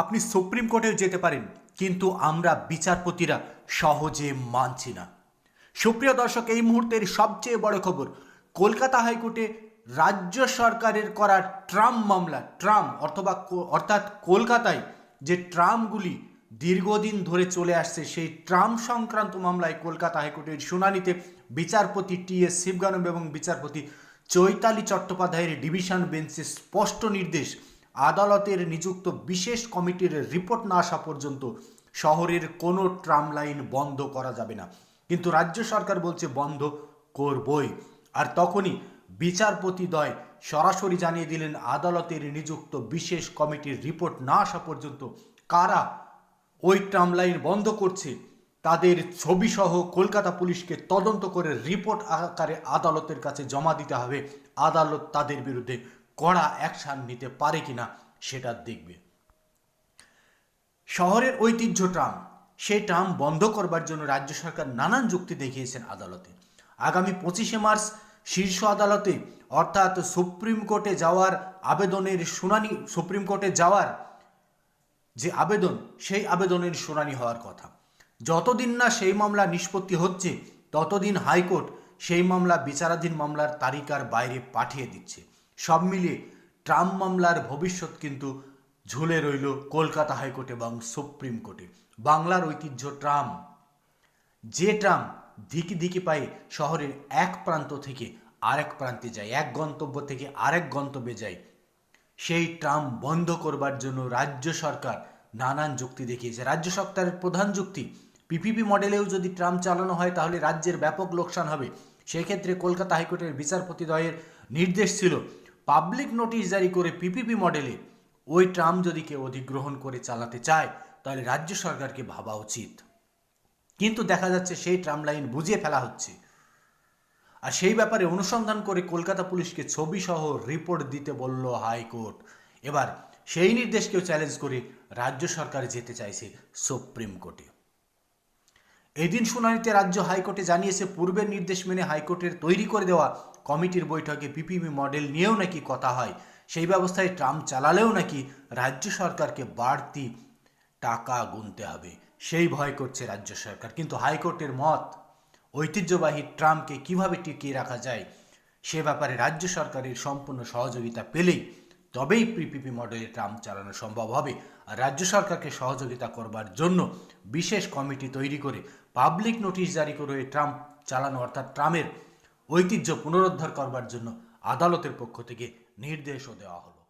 আপনি সুপ্রিম কোর্টেও যেতে পারেন, কিন্তু আমরা বিচারপতিরা সহজে মানছি না। সুপ্রিয় দর্শক, এই মুহূর্তের সবচেয়ে বড় খবর, কলকাতা হাইকোর্টে রাজ্য সরকারের করা ট্রাম মামলা, ট্রাম অথবা অর্থাৎ কলকাতায় যে ট্রামগুলি দীর্ঘদিন ধরে চলে আসছে, সেই ট্রাম সংক্রান্ত মামলায় কলকাতা হাইকোর্টের শুনানিতে বিচারপতি টি এস শিবগানম এবং বিচারপতি চৈতালি চট্টোপাধ্যায়ের ডিভিশন বেঞ্চে স্পষ্ট নির্দেশ আদালতের নিযুক্ত বিশেষ কমিটির রিপোর্ট না আসা পর্যন্ত শহরের কোনো ট্রাম লাইন বন্ধ করা যাবে না। কিন্তু রাজ্য সরকার বলছে বন্ধ করবই। আর তখনই বিচারপতি দ্বয় সরাসরি জানিয়ে দিলেন, আদালতের নিযুক্ত বিশেষ কমিটির রিপোর্ট না আসা পর্যন্ত কারা ওই ট্রাম লাইন বন্ধ করছে, তাদের ছবিসহ কলকাতা পুলিশকে তদন্ত করে রিপোর্ট আকারে আদালতের কাছে জমা দিতে হবে। আদালত তাদের বিরুদ্ধে কড়া অ্যাকশন নিতে পারে কিনা সেটা দেখবে। শহরের ঐতিহ্য ট্রাম সেই ট্রাম বন্ধ করবার জন্য রাজ্য সরকার নানান যুক্তি দেখিয়েছেন আদালতে। আগামী পঁচিশে মার্চ শীর্ষ আদালতে, অর্থাৎ সুপ্রিম কোর্টে যাওয়ার আবেদনের শুনানি, সুপ্রিম কোর্টে যাওয়ার যে আবেদন, সেই আবেদনের শুনানি হওয়ার কথা। যতদিন না সেই মামলা নিষ্পত্তি হচ্ছে, ততদিন হাইকোর্ট সেই মামলা বিচারাধীন মামলার তালিকার বাইরে পাঠিয়ে দিচ্ছে। সব মিলিয়ে ট্রাম্প মামলার ভবিষ্যৎ কিন্তু ঝুলে রইল কলকাতা হাইকোর্ট এবং সুপ্রিম কোর্টে। বাংলার ঐতিহ্য ট্রাম যে ট্রাম দিকে দিকে পায়ে শহরের এক প্রান্ত থেকে আরেক প্রান্তে যায়, এক গন্তব্য থেকে আরেক গন্তব্যে যায়, সেই ট্রাম বন্ধ করবার জন্য রাজ্য সরকার নানান যুক্তি দেখিয়েছে। রাজ্য সরকারের প্রধান যুক্তি, পিপিপি মডেলেও যদি ট্রাম চালানো হয় তাহলে রাজ্যের ব্যাপক লোকসান হবে। সেক্ষেত্রে কলকাতা হাইকোর্টের বিচারপতিদ্বয়ের নির্দেশ ছিল পাবলিক নোটিশ জারি করে পিপিপি মডেলে ওই ট্রাম যদি কেউ অধিগ্রহণ করে চালাতে চায়, তাহলে রাজ্য সরকারকে ভাবা উচিত। কিন্তু দেখা যাচ্ছে সেই ট্রাম লাইন বুঝিয়ে ফেলা হচ্ছে। আর সেই ব্যাপারে অনুসন্ধান করে কলকাতা পুলিশকে ছবি সহ রিপোর্ট দিতে বলল হাইকোর্ট। এবার সেই নির্দেশকেও চ্যালেঞ্জ করে রাজ্য সরকার যেতে চাইছে সুপ্রিম কোর্টে এদিন শুনানিতে রাজ্য হাইকোর্টে জানিয়েছে, পূর্বের নির্দেশ মেনে হাইকোর্টের তৈরি করে দেওয়া কমিটির বৈঠকে পিপিপি মডেল নিয়েও নাকি কথা হয়। সেই ব্যবস্থায় ট্রাম চালালেও নাকি রাজ্য সরকারকে বাড়তি টাকা গুনতে হবে। সেই ভয় করছে রাজ্য সরকার। কিন্তু হাইকোর্টের মত, ঐতিহ্যবাহী ট্রামকে কীভাবে টিকিয়ে রাখা যায়, সে ব্যাপারে রাজ্য সরকারের সম্পূর্ণ সহযোগিতা পেলেই তবেই পিপিপি মডেলে ট্রাম চালানো সম্ভব হবে। আর রাজ্য সরকারকে সহযোগিতা করবার জন্য বিশেষ কমিটি তৈরি করে পাবলিক নোটিশ জারি করে ট্রাম্প চালানো, অর্থাৎ ট্রামের ঐতিহ্য পুনরুদ্ধার করবার জন্য আদালতের পক্ষ থেকে নির্দেশও দেওয়া হলো।